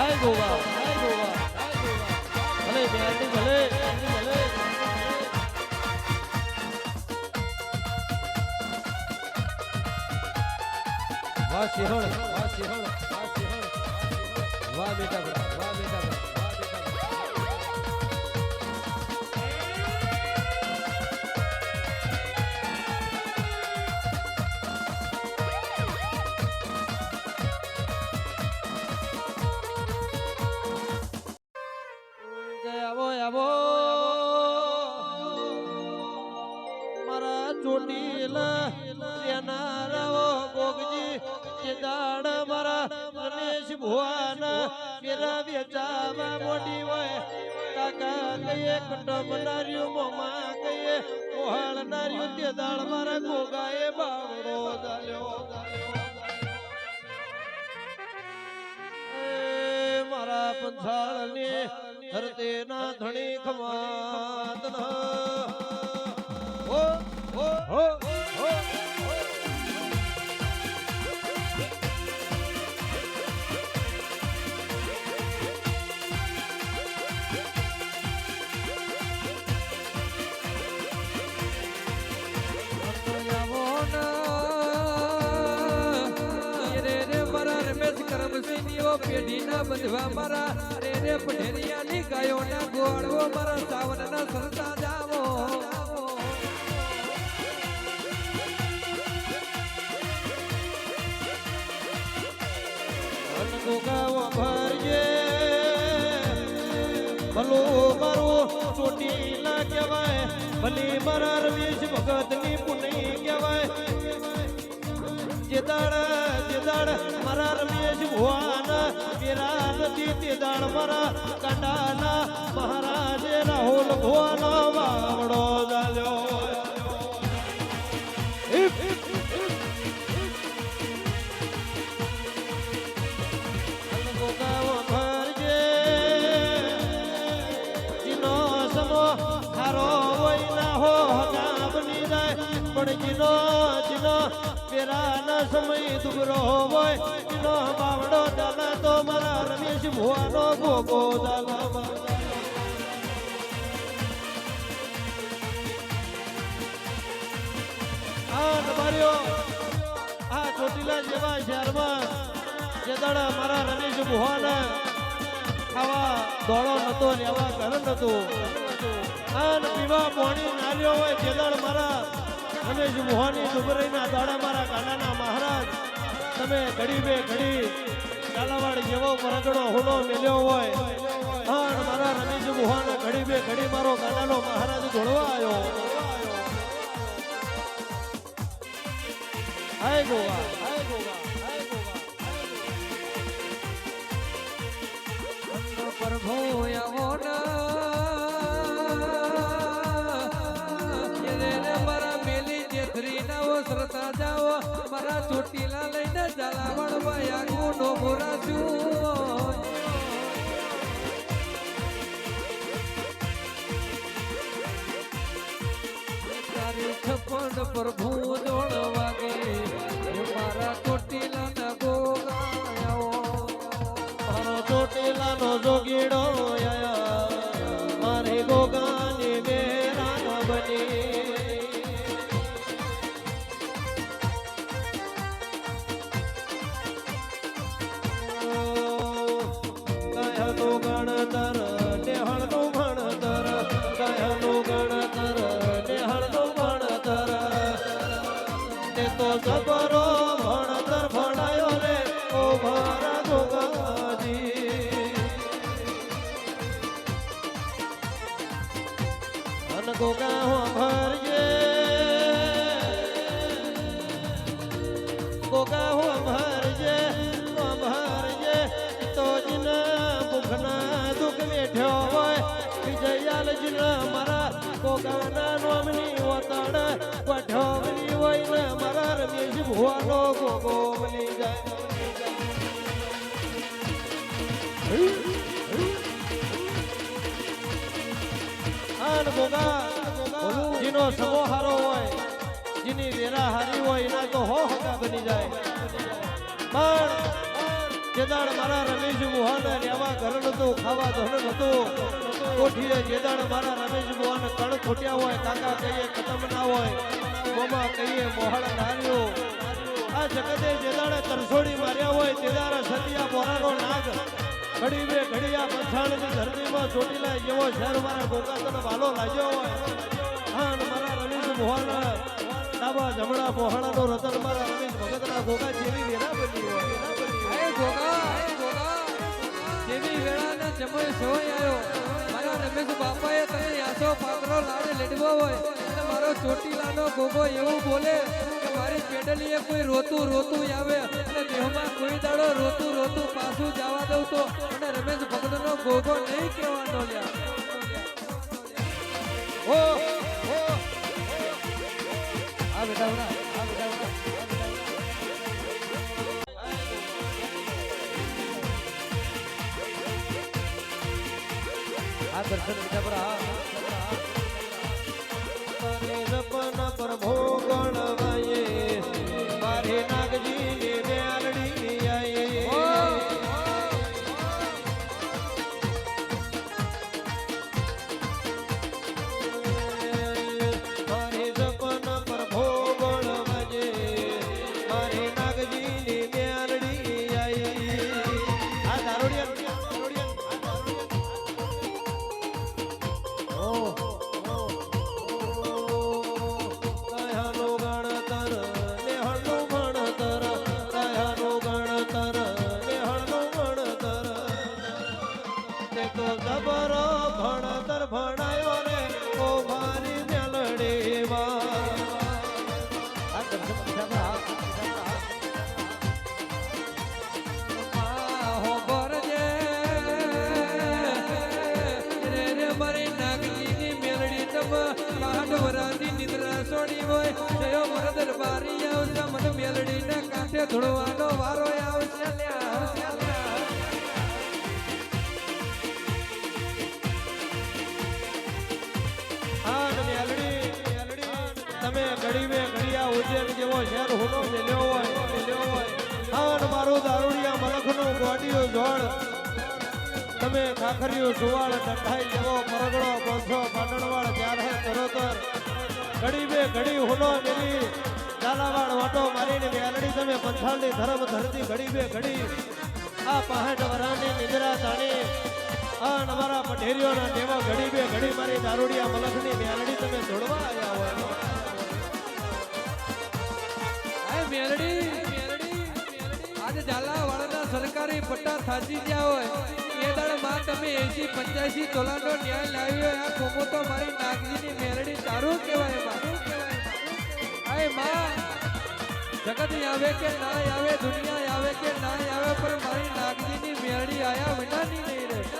હાય ગોવા હાય ગોવા ભલે બેરડી ભલે ભલે વાહ સિંહણ વાહ સિંહણ વાહ સિંહણ, વાહ બેટા. ચોટીલા તેના ભોગજી કે દાડ મારા રમેશ ભુવાના પેરા વેચાવા મોટી હોય. કાકા કહીએ કટમ નાર્યું મોમાં કહીએ, કોહાળ નાર્યું તે દાળ મારા ગોગાએ બાવડો દાલ્યો મારા પંથાળની ધરતીના ધણી ખમાત પેઢીના બંધવા મારા રે રે પઢેરિયાની ગાયોના ગોળવો મારા, સાવનના સરતા જાવો. ગાવો ભરજે ભલો મારો ચોટીલા કહેવાય, ભલે મારા રમેશ ભગતની પુનઈ કહેવાય. જેદાડ જેદાડ મારા રમેશ ભુવાના પેરા નથી તેદાડ મારા કાંડાના મહારાજે રાહુલ ભુવાનો વાવડો જાલ્યો ખારો પણ જીનો જીનો પેરાના સમય દુબરો હોય જીનો બાવડો દાલા તો મારા રમેશ ભુવાનો ભોગો દાલા આ નમાર્યો આ ચોટીલા જેવા શહેરમાં જે મારા રમેશ ભુવાના ખાવા દોડો નતો લેવા ઘર નતું. પીવા પાણી નાલ્યો હોય જે દાડ મારા જ મોહની ડુબરીના દાડા મારા કાનાના મહારાજ. તમે ઘડી બે ઘડી ઝાલાવાડ જેવો પરગડો હોલો મેલ્યો હોય. પણ મારા રમેશ ભુવાના ઘડી બે ઘડી મારો કાનાનો મહારાજ ઘોડવા આવ્યો. હાય ગોવા. હાય ગોવા હાય આવો સરતા જાઓ મારા ચોટીલા લઈને જલાવણ વયા ગુનો ભોરાશું. તારી છપન પ્રભુ દોડ તે સબરો ભણતર ભણાયો રે, ઓ મારા ગોગાજી. અન ગોગા હો ભરજે. ગોગા હો ભરજે હો ભરજે. તો જીન ભૂખના દુઃખ વેઠ્યો હોય વિજયાલ જીન મારા નોમની ઓતડ વઢવની હોય ને મારા જેનો સગો હારો હોય, જેની વેરા હારી હોય, એના તો હો હકા બની જાય. પણ જેદાણ મારા રમેશ બુહાને રહેવા ઘર નતું, ખાવા ધન નતું. કોઠીએ જેદાડ મારા રમેશ બુહાને કણ ખૂટ્યા હોય, કાકા કહીએ ખતમ ના હોય. મોમા કહીએ, મોહળ નાર્યો આ જગતે જે દાડે તરસોડી માર્યા હોય તે દાડે સતિયા મોરાનો નાગ ઘડી બે ઘડિયા પંચાણની ધરતીમાં ચોટીલા જેવો શહેર મારા ગોકાતનો વાલો લાગ્યો હોય. હા મારા રમીશ મોહન ડાબા જમણા મોહાણાનો રતન મારા રમેશ ભગતના ગોગા જેવી વેરા બની હોય. ગોગા જેવી વેળાના જમય સોય આવ્યો મારા રમેશ બાપાએ તમે આસો પાત્રો લાડે લેડવો હોય. મારો ચોટીલાનો ગોગો એવું બોલે કે મારી પેડલીએ કોઈ રોતું રોતું આવે અને દેહમાં કોઈ દાડો રોતું રોતું પાછું જવા દઉં તો અને રમેશ ભગતનો ગોગો નહીં કહેવાનો લ્યા. આ દર્શન બીજા પર આ પ્રભો ગણવાયે મારે નાગજીની તે જબર ભણતર ભણાયો રે, ઓ મારી આ આ હોબરજે રે રે મારી નાગજીની મેલડી તમ કાઢ નિદ્રા હોય કાંઠે ધોળવાનો વારો જોડ. તમે ખાખરિયું ઘડી ધરમ ધરતી ઘડી ઘડી આ પહાડ વરાની નિદ્રા તાણી. આ અમારા પટેરીઓના ટેવા ઘડી બે ઘડી મારી દારૂડિયા મલખની મેલડી તમે જોડવા આવ્યા હોય. મેલડી આજે ઝાલાવાડાના સરકારી પટ્ટા થાચી ગયા હોય. એ દાડે માં તમે એસી પંચ્યાસી તોલાનો ન્યાય લાવ્યો આ કોમો તો મારી નાગજીની મેરડી તારું કહેવાય મા માં, જગત આવે કે ના આવે, દુનિયા આવે કે ના આવે, પણ મારી નાગજીની મેરડી આયા વિના